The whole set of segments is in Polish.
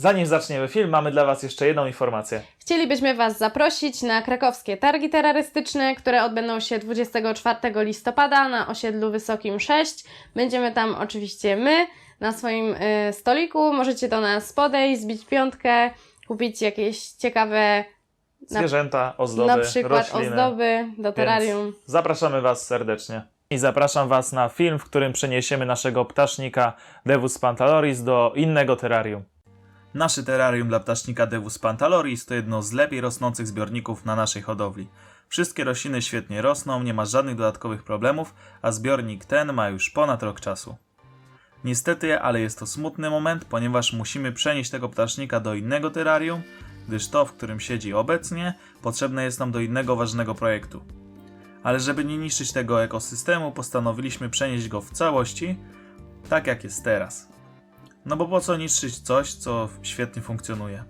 Zanim zaczniemy film, mamy dla Was jeszcze jedną informację. Chcielibyśmy Was zaprosić na krakowskie targi terrorystyczne, które odbędą się 24 listopada na osiedlu Wysokim 6. Będziemy tam oczywiście my na swoim y, stoliku. Możecie do nas podejść, zbić piątkę, kupić jakieś ciekawe Zwierzęta, ozdoby, na przykład rośliny. ozdoby do terrarium. Zapraszamy Was serdecznie. I zapraszam Was na film, w którym przeniesiemy naszego ptasznika Devus pantaloris do innego terrarium. Nasze terrarium dla ptasznika Devus pantaloris to jedno z lepiej rosnących zbiorników na naszej hodowli. Wszystkie rośliny świetnie rosną, nie ma żadnych dodatkowych problemów, a zbiornik ten ma już ponad rok czasu. Niestety, ale jest to smutny moment, ponieważ musimy przenieść tego ptasznika do innego terrarium, gdyż to, w którym siedzi obecnie, potrzebne jest nam do innego ważnego projektu. Ale żeby nie niszczyć tego ekosystemu, postanowiliśmy przenieść go w całości, tak jak jest teraz. No bo po co niszczyć coś, co świetnie funkcjonuje?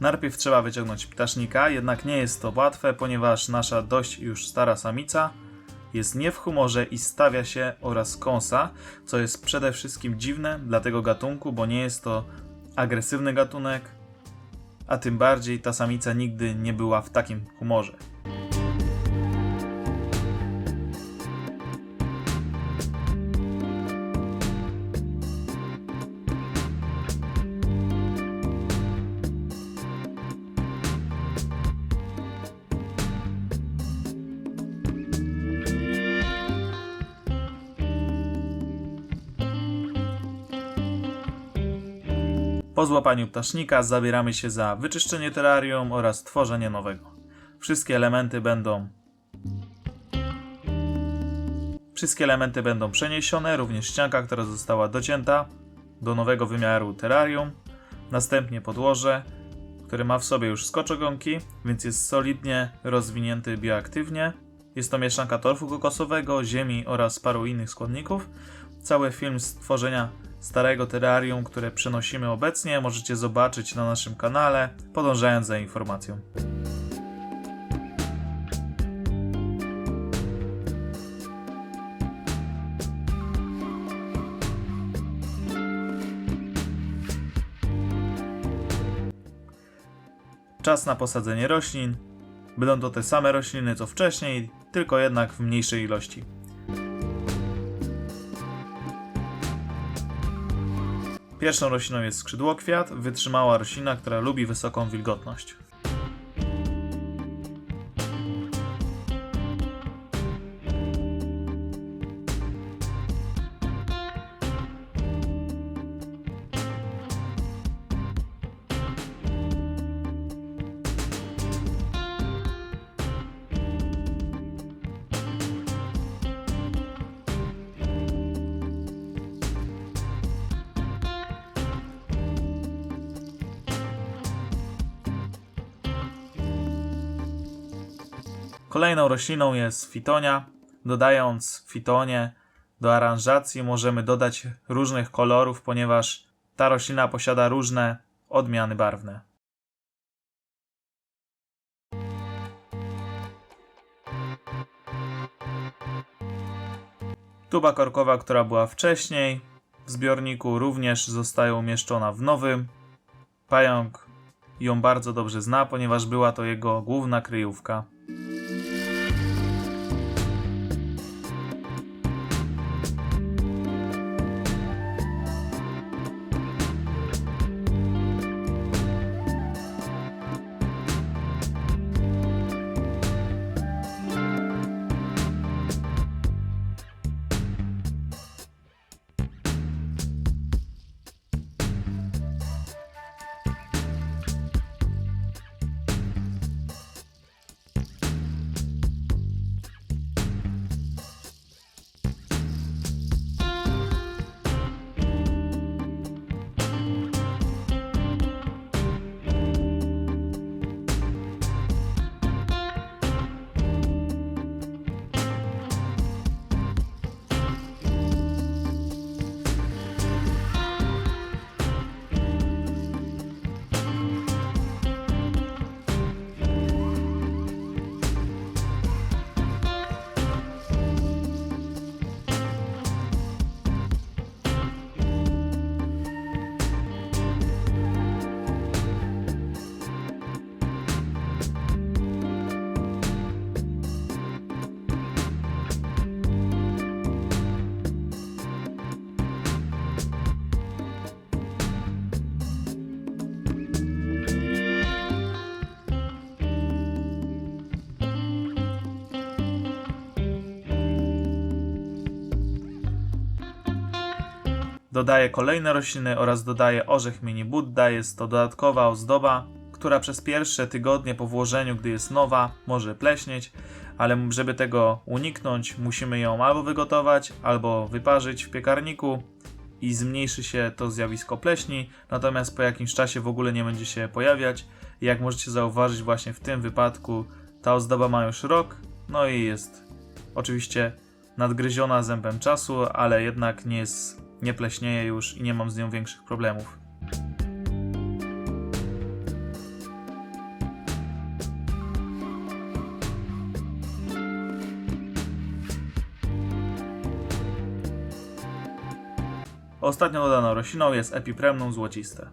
Najpierw trzeba wyciągnąć ptasznika, jednak nie jest to łatwe, ponieważ nasza dość już stara samica jest nie w humorze i stawia się oraz kąsa, co jest przede wszystkim dziwne dla tego gatunku, bo nie jest to agresywny gatunek, a tym bardziej ta samica nigdy nie była w takim humorze. Po złapaniu ptasznika zabieramy się za wyczyszczenie terrarium oraz tworzenie nowego. Wszystkie elementy będą Wszystkie elementy będą przeniesione, również ścianka, która została docięta do nowego wymiaru terrarium. Następnie podłoże, które ma w sobie już skoczogonki, więc jest solidnie rozwinięty bioaktywnie. Jest to mieszanka torfu kokosowego, ziemi oraz paru innych składników. Cały film z tworzenia starego terrarium, które przenosimy obecnie, możecie zobaczyć na naszym kanale, podążając za informacją. Czas na posadzenie roślin. Będą to te same rośliny co wcześniej, tylko jednak w mniejszej ilości. Pierwszą rośliną jest skrzydłokwiat, wytrzymała roślina, która lubi wysoką wilgotność. Kolejną rośliną jest fitonia. Dodając fitonie do aranżacji możemy dodać różnych kolorów, ponieważ ta roślina posiada różne odmiany barwne. Tuba korkowa, która była wcześniej w zbiorniku, również zostaje umieszczona w nowym. Pająk ją bardzo dobrze zna, ponieważ była to jego główna kryjówka. Dodaję kolejne rośliny oraz dodaję orzech mini Buddha. Jest to dodatkowa ozdoba, która przez pierwsze tygodnie po włożeniu, gdy jest nowa, może pleśnieć, ale żeby tego uniknąć, musimy ją albo wygotować, albo wyparzyć w piekarniku i zmniejszy się to zjawisko pleśni, natomiast po jakimś czasie w ogóle nie będzie się pojawiać. Jak możecie zauważyć, właśnie w tym wypadku ta ozdoba ma już rok, no i jest oczywiście nadgryziona zębem czasu, ale jednak nie jest, nie pleśnieje już i nie mam z nią większych problemów. Ostatnio dodaną rośliną jest Epipremnum złociste.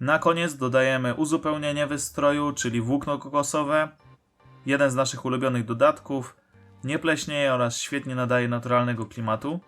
Na koniec dodajemy uzupełnienie wystroju, czyli włókno kokosowe. Jeden z naszych ulubionych dodatków. Nie pleśnieje oraz świetnie nadaje naturalnego klimatu.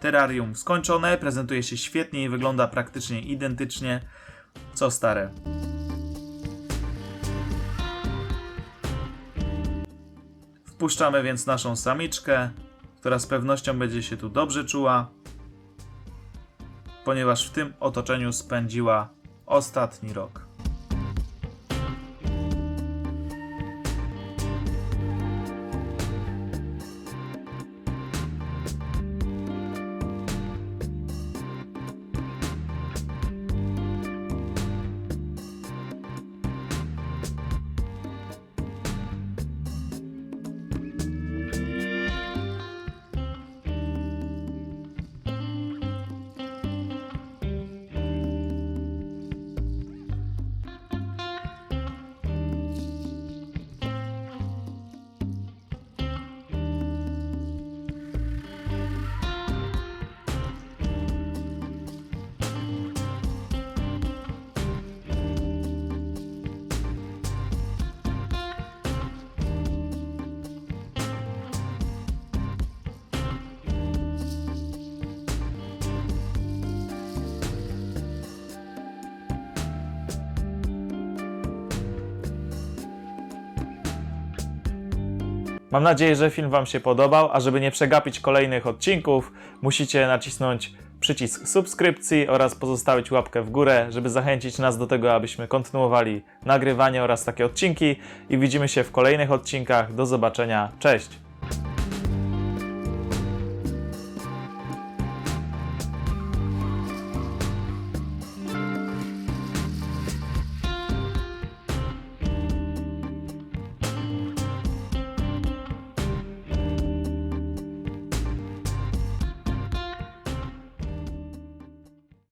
Terrarium skończone, prezentuje się świetnie i wygląda praktycznie identycznie co stare. Wpuszczamy więc naszą samiczkę, która z pewnością będzie się tu dobrze czuła, ponieważ w tym otoczeniu spędziła ostatni rok. Mam nadzieję, że film Wam się podobał, a żeby nie przegapić kolejnych odcinków, musicie nacisnąć przycisk subskrypcji oraz pozostawić łapkę w górę, żeby zachęcić nas do tego, abyśmy kontynuowali nagrywanie oraz takie odcinki. I widzimy się w kolejnych odcinkach. Do zobaczenia. Cześć!